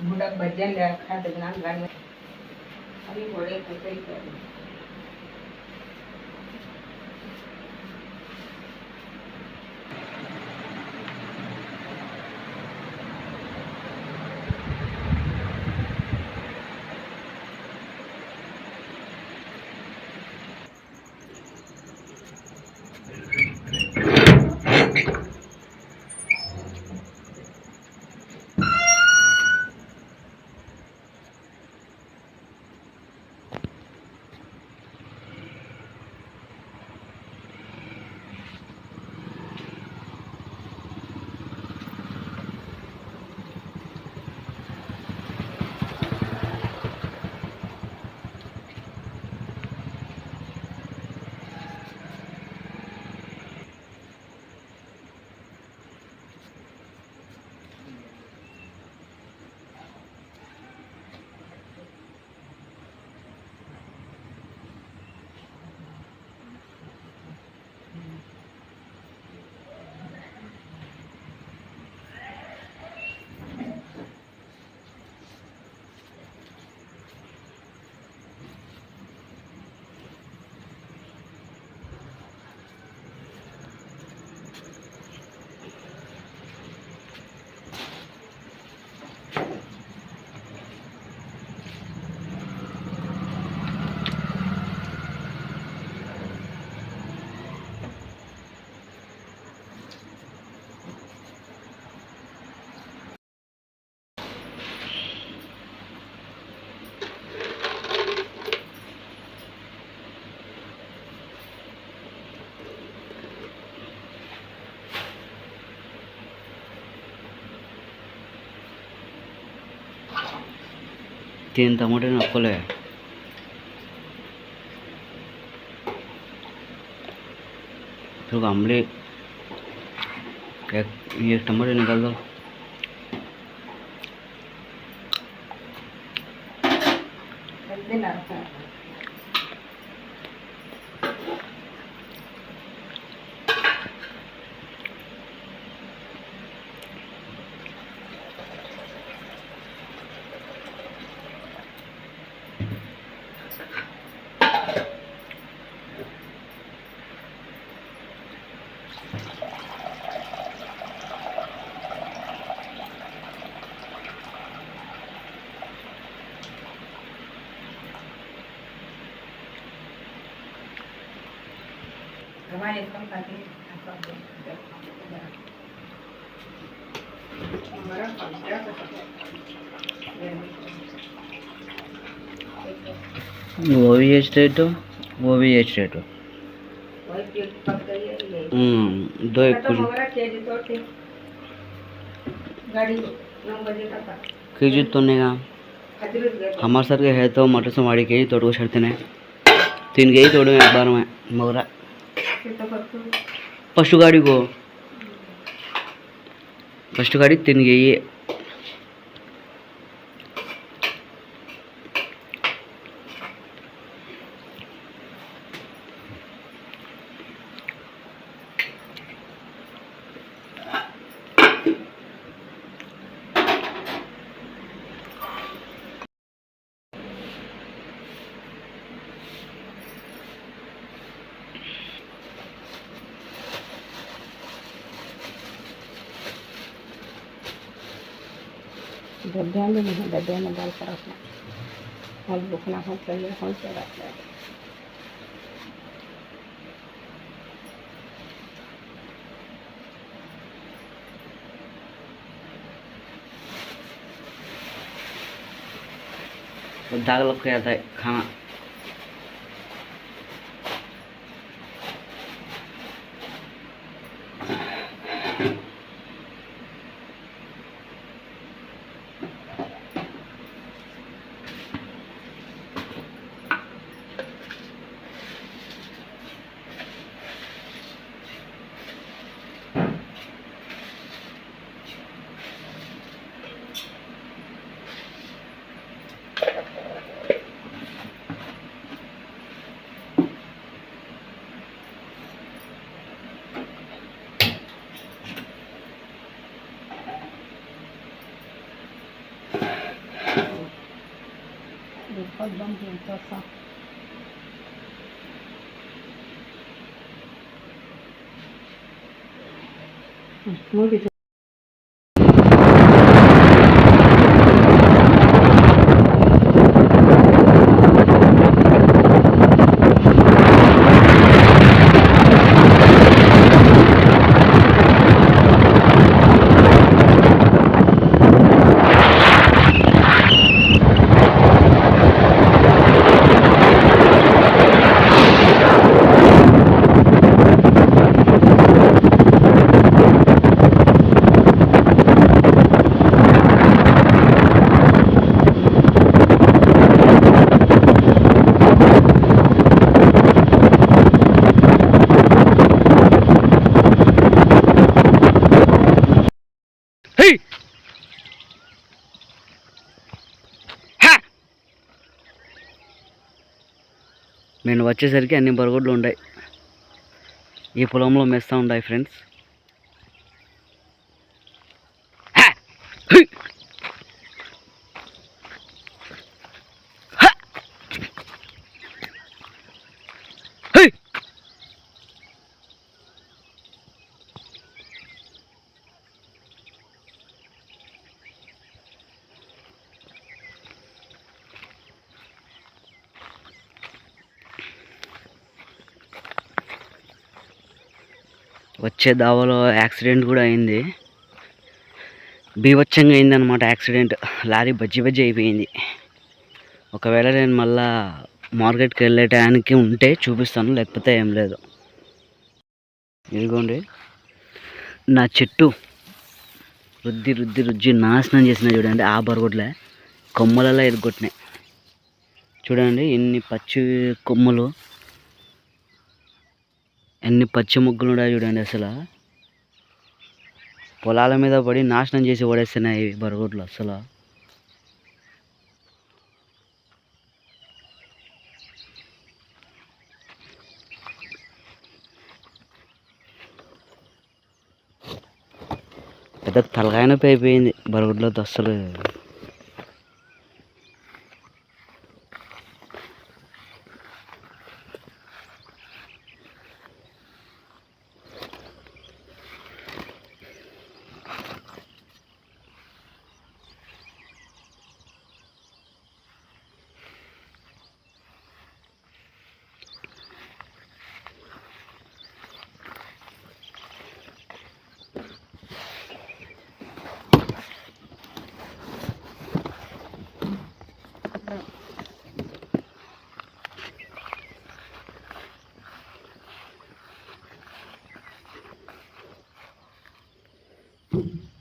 बुढ़ा भजन रखा दुगना घर में अभी थोड़े खतरे कर तीन टमाटे नकोले फिर आमले एक ये टमाटर निकाल दो हमारे कम खाते वो भी स्ट्रेट हो वो भी स्ट्रेट हो। हम्म, दो एक कीजिए तो नहीं कहा हमारे सर के है तो मटर सोमाड़ी के ही तोड़ को छड़ते नहीं। तीन के ही तोड़ू एक बार में मगरा। ఫస్ట్ గాడిగో. ఫస్ట్ గాడి తిని डब्बे में नहीं डब्बे में डाल कर रखना और बुकना हो चाहिए हो से रखना और दाग लग गया था खाना картофа. Muy. నేను వచ్చేసరికి అన్ని బరగొడ్లు ఉన్నాయి ఈ పొలంలో మేస్తూ ఉన్నాయి ఫ్రెండ్స్ వచ్చే దావలో యాక్సిడెంట్ కూడా అయింది. బీభత్సంగా అయింది అనమాట యాక్సిడెంట్. లారీ బజ్జి బజ్జి అయిపోయింది. ఒకవేళ నేను మళ్ళా మార్కెట్కి వెళ్ళే టయానికి ఉంటే చూపిస్తాను లేకపోతే ఏం లేదు. ఇదిగోండి. నా చెట్టు రుద్ది రుద్ది రుద్ది నాశనం చేసిన చూడండి ఆ బరగొడ్లే. కొమ్మలలో ఎరుగొట్టినాయి చూడండి ఎన్ని పచ్చి కొమ్మలు. ఎన్ని పచ్చి ముగ్గులు ఉన్నాయో చూడండి అసలు. పొలాల మీద పడి నాశనం చేసి పడేస్తున్నాయి ఇవి అసలు. పెద్ద తలకాయన పైపోయింది అయిపోయింది బరగొడ్లతో అస్సలు tudo.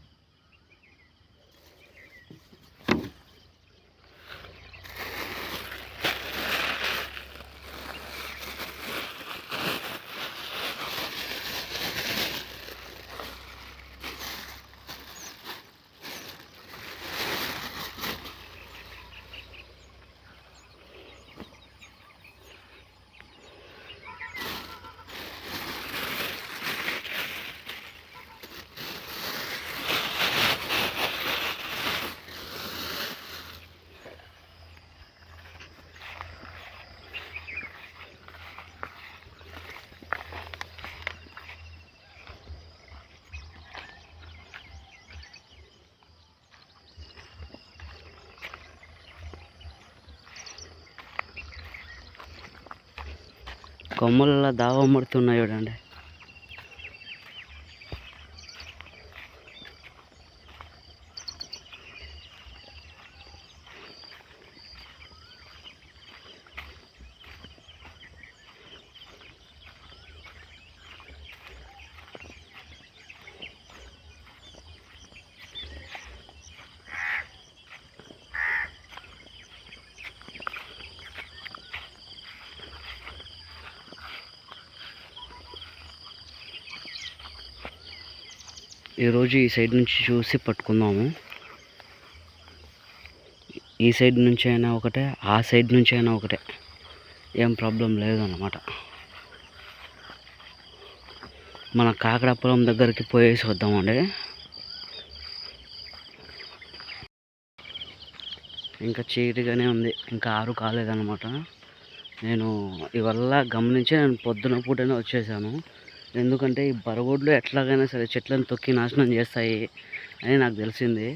కొమ్మలలో దావ ముడుతున్నాయి చూడండి. ఈరోజు ఈ సైడ్ నుంచి చూసి పట్టుకుందాము. ఈ సైడ్ నుంచి అయినా ఒకటే ఆ సైడ్ నుంచి అయినా ఒకటే. ఏం ప్రాబ్లం లేదన్నమాట. మన కాకడాపురం దగ్గరికి పోయేసి వద్దామండి. ఇంకా చీకటిగానే ఉంది ఇంకా ఆరు కాలేదన్నమాట. నేను ఇవల్ల గమనించి నేను పొద్దున పూటనే వచ్చేసాను. ఎందుకంటే ఈ బరగోడ్లు ఎట్లాగైనా సరే చెట్లను తొక్కి నాశనం చేస్తాయి అని నాకు తెలిసింది.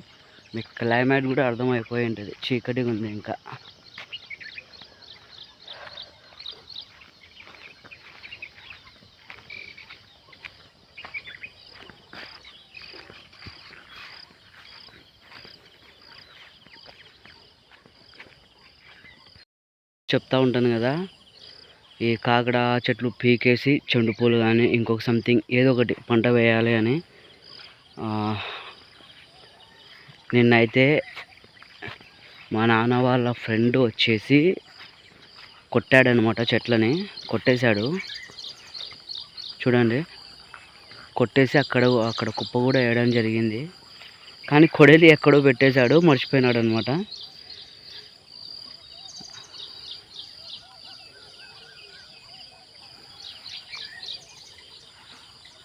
మీకు క్లైమేట్ కూడా అర్థమైపోయి ఉంటుంది. చీకటిగా ఉంది ఇంకా. చెప్తా ఉంటాను కదా. ఈ కాకడ చెట్లు పీకేసి చెండు పూలు కానీ ఇంకొక సంథింగ్ ఏదో ఒకటి పంట వేయాలి అని నిన్నైతే మా నాన్న వాళ్ళ ఫ్రెండ్ వచ్చేసి కొట్టాడనమాట చెట్లని కొట్టేశాడు. చూడండి కొట్టేసి అక్కడ అక్కడ కుప్ప కూడా వేయడం జరిగింది. కానీ కొడేలి ఎక్కడో పెట్టేశాడు మర్చిపోయినాడు అనమాట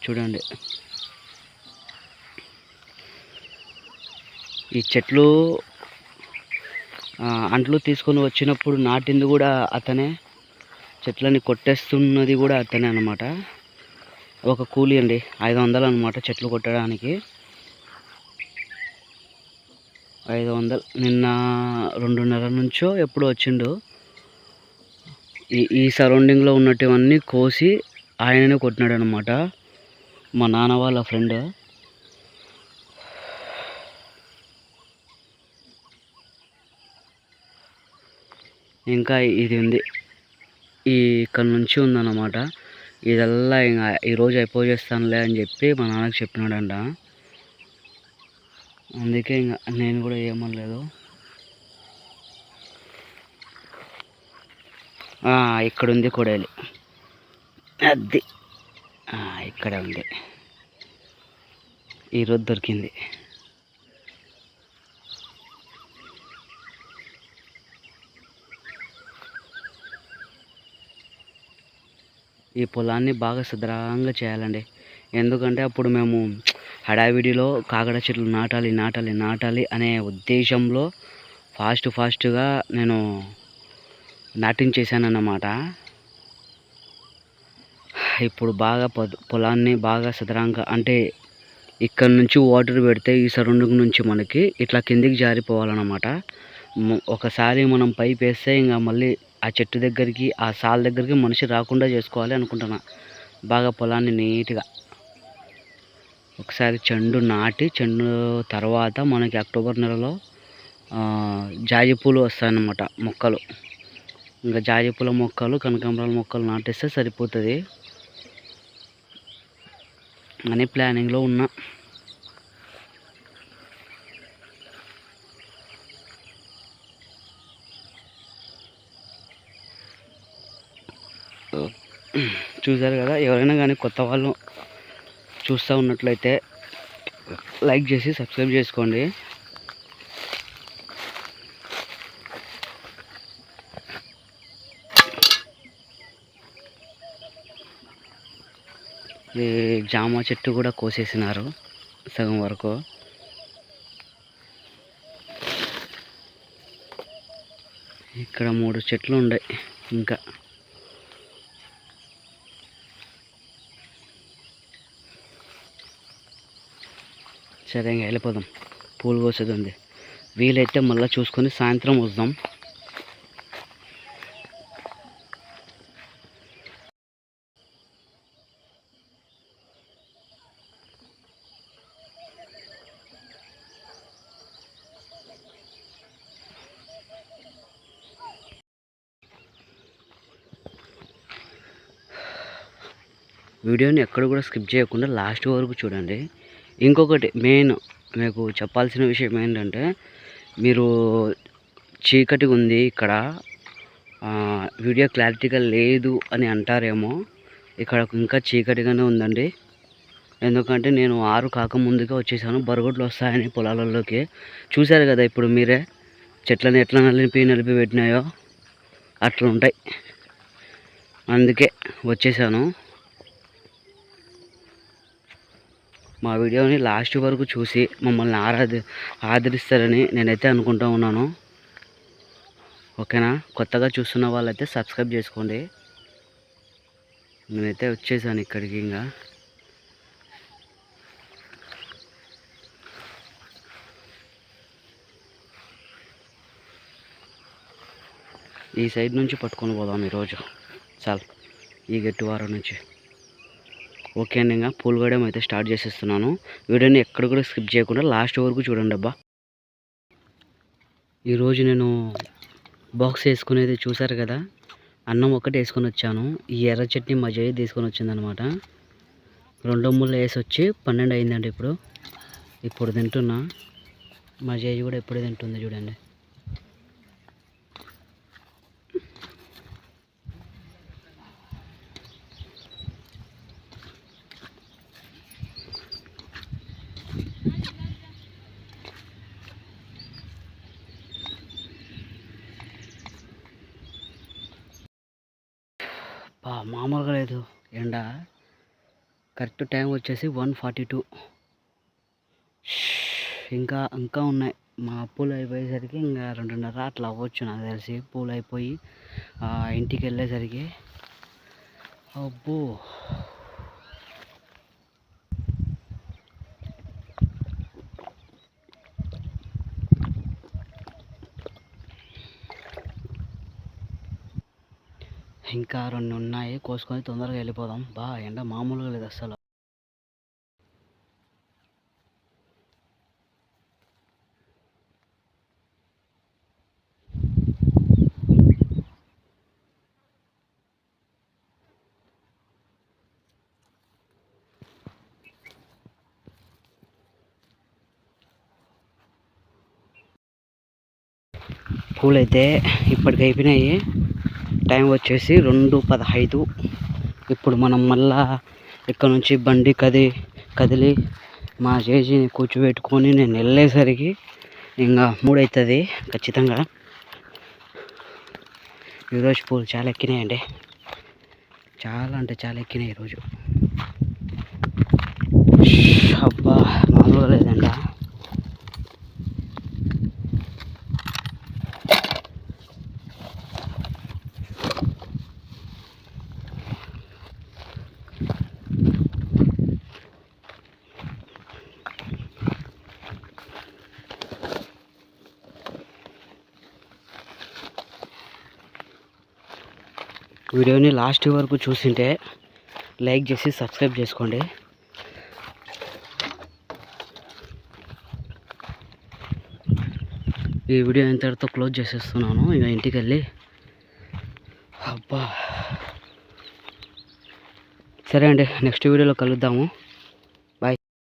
చూడండి. ఈ చెట్లు అంట్లు తీసుకొని వచ్చినప్పుడు నాటింది కూడా అతనే. చెట్లని కొట్టేస్తున్నది కూడా అతనే అనమాట ఒక కూలి అండి ఐదు వందలు అనమాట చెట్లు కొట్టడానికి. ఐదు వందలు నిన్న రెండున్నర నుంచో ఎప్పుడు వచ్చిండు. ఈ ఈ సరౌండింగ్లో ఉన్నటివన్నీ కోసి ఆయననే కొట్టినాడు అనమాట మా నాన్న వాళ్ళ ఫ్రెండ్. ఇంకా ఇది ఉంది. ఈ ఇక్కడ నుంచి ఉందన్నమాట. ఇదల్లా ఇంకా ఈరోజు అయిపోజేస్తానులే అని చెప్పి మా నాన్నకి చెప్పినాడంట. అందుకే ఇంకా నేను కూడా ఏమనలేదు. ఇక్కడుంది ఇక్కడ ఉంది కొడేలి. అది ఇక్కడే ఉంది. ఈరోజు దొరికింది. ఈ పొలాన్ని బాగా సుద్రంగా చేయాలండి. ఎందుకంటే అప్పుడు మేము హడావిడిలో కాకడ చెట్లు నాటాలి నాటాలి నాటాలి అనే ఉద్దేశంలో ఫాస్ట్ ఫాస్ట్గా నేను నాటించేసానన్నమాట ఇప్పుడు బాగా పొలాన్ని బాగా సదరంగా అంటే ఇక్కడ నుంచి వాటర్ పెడితే ఈ సరౌండింగ్ నుంచి మనకి ఇట్లా కిందికి జారిపోవాలన్నమాట. ఒకసారి మనం పైప్ వేస్తే ఇంకా మళ్ళీ ఆ చెట్టు దగ్గరికి ఆ సాల్ దగ్గరికి మనిషి రాకుండా చేసుకోవాలి అనుకుంటున్నా. బాగా పొలాన్ని నీట్గా. ఒకసారి చెండు నాటి చెండు తర్వాత మనకి అక్టోబర్ నెలలో జాజి పూలు వస్తాయన్నమాట మొక్కలు. ఇంకా జాజి పూల మొక్కలు కనకాంబరాల మొక్కలు నాటిస్తే సరిపోతుంది. అని ప్లానింగ్లో ఉన్నా. చూసారు కదా ఎవరైనా కానీ కొత్త వాళ్ళు చూస్తూ ఉన్నట్లయితే లైక్ చేసి సబ్స్క్రైబ్ చేసుకోండి. ఈ జామ చెట్టు కూడా కోసేసినారు సగం వరకు. ఇక్కడ మూడు చెట్లు ఉన్నాయి ఇంకా. సరే ఇంకా వెళ్ళిపోదాం. పూలు కోసేది ఉంది. వీలైతే మళ్ళీ చూసుకొని సాయంత్రం వద్దాం. వీడియోని ఎక్కడ కూడా స్కిప్ చేయకుండా లాస్ట్ వరకు చూడండి. ఇంకొకటి మెయిన్ మీకు చెప్పాల్సిన విషయం ఏంటంటే మీరు చీకటి ఉంది ఇక్కడ వీడియో క్లారిటీగా లేదు అని అంటారేమో ఇక్కడ ఇంకా చీకటిగానే ఉందండి. ఎందుకంటే నేను ఆరు కాకముందుగా వచ్చేసాను బరగొట్లు వస్తాయని పొలాలలోకి. చూశారు కదా ఇప్పుడు మీరే చెట్లను ఎట్లా నలిపి నలిపి పెట్టినాయో అట్లా ఉంటాయి అందుకే వచ్చేసాను. మా వీడియోని లాస్ట్ వరకు చూసి మమ్మల్ని ఆరాధి ఆదరిస్తారని నేనైతే అనుకుంటూ ఉన్నాను. ఓకేనా? కొత్తగా చూస్తున్న వాళ్ళైతే సబ్స్క్రైబ్ చేసుకోండి. నేనైతే వచ్చేసాను ఇక్కడికి ఇంకా ఈ సైడ్ నుంచి పట్టుకొని పోదాం ఈరోజు. చాలు. ఈ గట్టు వారం నుంచి. ఓకే అండి ఇంకా పూలు వేయడం అయితే స్టార్ట్ చేసేస్తున్నాను. వీడియోని ఎక్కడ కూడా స్కిప్ చేయకుండా లాస్ట్ వరకు చూడండి అబ్బా. ఈరోజు నేను బాక్స్ వేసుకునేది చూసారు కదా అన్నం ఒకటి వేసుకొని వచ్చాను. ఈ ఎర్ర చట్నీ మా జయ తీసుకొని వచ్చిందనమాట. రెండు ముళ్ళు వేసి వచ్చి పన్నెండు అయిందండి ఇప్పుడు. ఇప్పుడు తింటున్నా. మా జయ కూడా ఎప్పుడు తింటుంది చూడండి బా మామూలుగా లేదు. ఎండ కరెక్ట్ టైం వచ్చేసి వన్ ఫార్టీ టూ. ఇంకా ఇంకా ఉన్నాయి. మా పూలు అయిపోయేసరికి ఇంకా రెండున్నర అట్లా అవ్వచ్చు నాకు తెలిసి. పూలు అయిపోయి ఇంటికి వెళ్ళేసరికి. అబ్బో. ఇంకా రెండు ఉన్నాయి కోసుకొని తొందరగా వెళ్ళిపోదాం. బా ఎండ మామూలుగా లేదు అస్సలు. పూలు అయితే ఇప్పటికి అయిపోయినాయి టైం వచ్చేసి రెండు పదహైదు. ఇప్పుడు మనం మళ్ళా ఇక్కడ నుంచి బండి కది కదిలి మా చేజిని కూర్చోబెట్టుకొని నేను వెళ్ళేసరికి ఇంకా మూడు అవుతుంది ఖచ్చితంగా. ఈరోజు పూలు చాలా ఎక్కినాయండి. చాలా అంటే చాలా ఎక్కినాయి ఈరోజు. అబ్బా మామూలుగా లేదండి వీడియోని లాస్ట్ వరకు చూసింటే లైక్ చేసి సబ్స్క్రైబ్ చేసుకోండి. ఈ వీడియో ఇంతటితో క్లోజ్ చేసేస్తున్నాను. ఇక ఇంటికి వెళ్ళి అబ్బా. సరే అండి నెక్స్ట్ వీడియోలో కలుద్దాము.